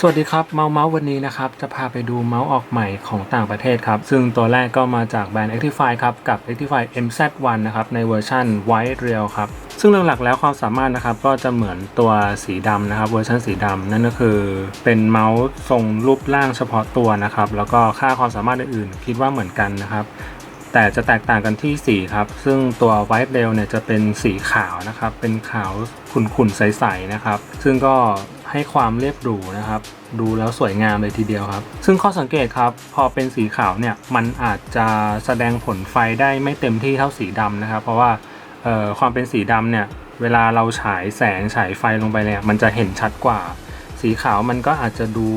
สวัสดีครับเมาเมาส์วันนี้นะครับ จะพาไปดูเมาส์ออกใหม่ของต่างประเทศครับ ซึ่งตัวแรกก็มาจากแบรนด์ Actify ครับ กับ Actify MZ1 นะครับในเวอร์ชัน White Real ครับ ซึ่งหลักๆแล้วความสามารถนะครับก็จะเหมือนตัวสีดำนะครับเวอร์ชันสีดำนั่นก็คือเป็นเมาส์ทรงรูปร่างเฉพาะตัวนะครับแล้วก็ค่าความสามารถอื่นๆ คิดว่าเหมือนกันนะครับแต่จะแตกต่างกันที่สีครับ ซึ่งตัว White Rail เนี่ยจะเป็นสีขาวนะครับ เป็นขาวขุ่นๆ ใสๆ นะครับ ซึ่งก็ ให้ความเรียบหรูนะครับ ดูแล้วสวยงามเลยทีเดียวครับ ซึ่งข้อสังเกตครับ พอเป็นสีขาวเนี่ยมันอาจจะแสดงผลไฟได้ไม่เต็มที่เท่าสีดำนะครับ เพราะว่าความเป็นสีดำเนี่ยเวลาเราฉายแสงฉายไฟลงไปเนี่ยมันจะเห็นชัดกว่า สีขาวมันก็อาจจะดู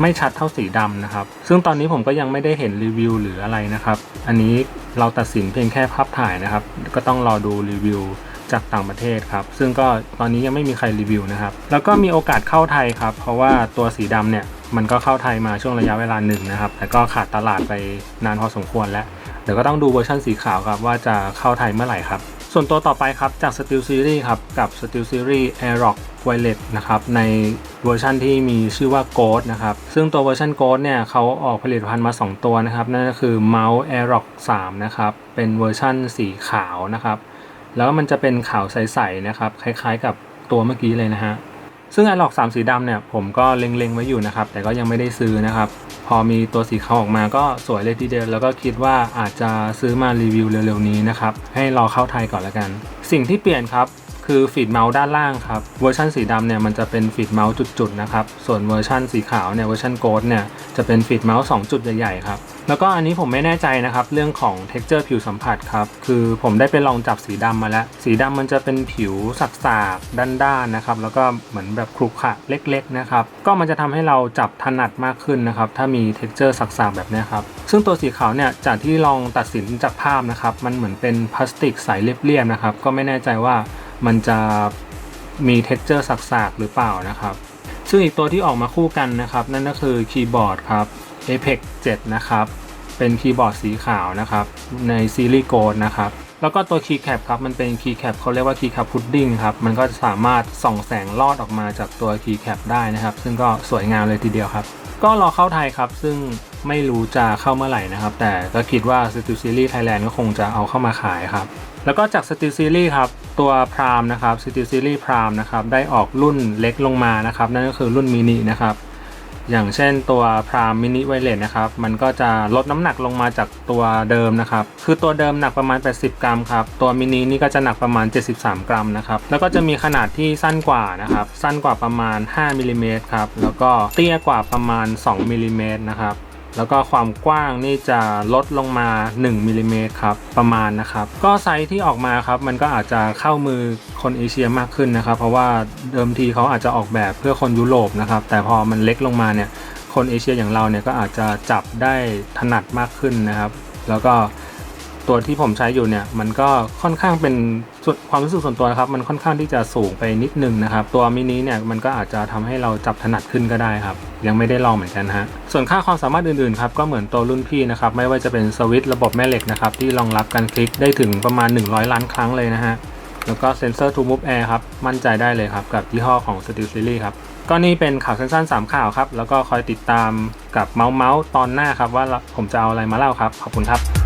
ไม่ชัดเท่าสีดำนะครับ ซึ่งตอนนี้ผมก็ยังไม่ได้เห็นรีวิวหรืออะไรนะครับ อันนี้เราตัดสินเพียงแค่ภาพถ่ายนะครับ ก็ต้องรอดูรีวิว จากต่างประเทศครับ ซึ่งก็ตอนนี้ยังไม่มีใครรีวิวนะครับ แล้วก็มีโอกาสเข้าไทยครับ เพราะว่าตัวสีดำเนี่ยมันก็เข้าไทยมาช่วงระยะเวลาหนึ่งนะครับ แต่ก็ขาดตลาดไปนานพอสมควรแล้ว เดี๋ยวก็ต้องดูเวอร์ชันสีขาวครับว่าจะเข้าไทยเมื่อไหร่ครับ ส่วนตัวต่อไปครับจาก Steel Series ครับกับ Steel Series Aerox Wireless นะครับในเวอร์ชันที่มีชื่อว่า g o d นะครับ ซึ่งตัวเวอร์ชัน g o d เนี่ยเขาออกผลิตภัณฑ์มา 2 ตัวนะครับ นั่นก็คือเมาส์ Aerox 3 นะครับ เป็นเวอร์ชันสีขาวนะครับ แล้วมันจะเป็นขาวใสๆนะครับ คล้ายๆ กับตัวเมื่อกี้เลยนะฮะ ซึ่ง Aerox 3สีดำเนี่ยผมก็เล็งๆไว้อยู่นะครับ แต่ก็ยังไม่ได้ซื้อนะครับ พอมีตัวสีขาวออกมาก็สวยเลยทีเดียว แล้วก็คิดว่าอาจจะซื้อมารีวิวเร็วๆนี้นะครับ ให้รอเข้าไทยก่อนละกัน สิ่งที่เปลี่ยนครับคือฟีดเมาส์ด้านล่างครับ เวอร์ชันสีดำเนี่ยมันจะเป็นฟีดเมาส์จุดๆนะครับ ส่วนเวอร์ชันสีขาวเนี่ยเวอร์ชันโกลด์เนี่ยจะเป็นฟีดเมาส์2จุดใหญ่ๆครับ แล้วก็อันนี้ผมไม่แน่ใจนะครับ เรื่องของ texture ผิวสัมผัสครับ คือผมได้ไปลองจับสีดำมาแล้ว สีดำมันจะเป็นผิวสักๆด้านๆนะครับ แล้วก็เหมือนแบบครุขระเล็กๆนะครับ ก็มันจะทำให้เราจับถนัดมากขึ้นนะครับ ถ้ามี texture สักๆแบบนี้ครับ ซึ่งตัวสีขาวเนี่ย จากที่ลองตัดสินจากภาพนะครับ มันเหมือนเป็นพลาสติกใสเรียบๆนะครับ ก็ไม่แน่ใจว่ามันจะมี texture สักๆหรือเปล่านะครับ ซึ่งอีกตัวที่ออกมาคู่กันนะครับ นั่นก็คือคีย์บอร์ดครับ Apex 7 นะครับ เป็นคีย์บอร์ดสีขาวนะครับ ในซีรีส์โกลนะครับ แล้วก็ตัวคีย์แคปครับ มันเป็นคีย์แคปเขาเรียกว่าคีย์แคปพุดดิ้งครับ มันก็จะสามารถส่องแสงลอดออกมาจากตัวคีย์แคปได้นะครับ ซึ่งก็สวยงามเลยทีเดียวครับ ก็รอเข้าไทยครับ ซึ่งไม่รู้จะเข้าเมื่อไหร่นะครับ แต่ก็คิดว่า Steel Series Thailand ก็คงจะเอาเข้ามาขายครับ แล้วก็จาก Steel Series ครับ ตัว Prime นะครับ Steel Series Prime นะครับได้ออกรุ่นเล็กลงมานะครับ นั่นก็คือรุ่นมินินะครับอย่างเช่นตัว Prime Mini Wireless นะครับมันก็จะลดน้ำหนักลงมาจากตัวเดิมนะครับคือตัวเดิมหนักประมาณ 80 กรัมครับตัวมินินี่ก็จะหนักประมาณ 73 กรัมนะครับแล้วก็จะมีขนาดที่สั้นกว่านะครับสั้นกว่าประมาณ5มิลลิเมตรครับแล้วก็เตี้ยกว่าประมาณ2มิลลิเมตรนะครับ แล้วก็ความกว้างนี่จะลดลงมา1มิลลิเมตรครับประมาณนะครับ ก็ไซส์ที่ออกมาครับมันก็อาจจะเข้ามือคนเอเชียมากขึ้นนะครับ เพราะว่าเดิมทีเขาอาจจะออกแบบเพื่อคนยุโรปนะครับ แต่พอมันเล็กลงมาเนี่ยคนเอเชียอย่างเราเนี่ยก็อาจจะจับได้ถนัดมากขึ้นนะครับ แล้วก็ ตัวที่ผมใช้อยู่เนี่ยมันก็ค่อนข้างเป็นความรู้สึกส่วนตัวนะครับ มันค่อนข้างที่จะสูงไปนิดนึงนะครับ ตัวมินิเนี่ยมันก็อาจจะทำให้เราจับถนัดขึ้นก็ได้ครับ ยังไม่ได้ลองเหมือนกันฮะส่วนค่าความสามารถอื่นๆครับก็เหมือนตัวรุ่นพี่นะครับไม่ว่าจะเป็นสวิตช์ระบบแม่เหล็กนะครับที่รองรับการคลิกได้ถึงประมาณ 100 ล้านครั้งเลยนะฮะแล้วก็เซนเซอร์ to move air ครับ มั่นใจได้เลยครับ กับยี่ห้อของ Steel Series ครับ ก็นี่เป็นข่าวสั้นๆ 3 ข่าวครับ แล้วก็คอยติดตามกับเมาส์เมาส์ตอนหน้าครับ ว่าผมจะเอาอะไรมาเล่าครับ ขอบคุณครับ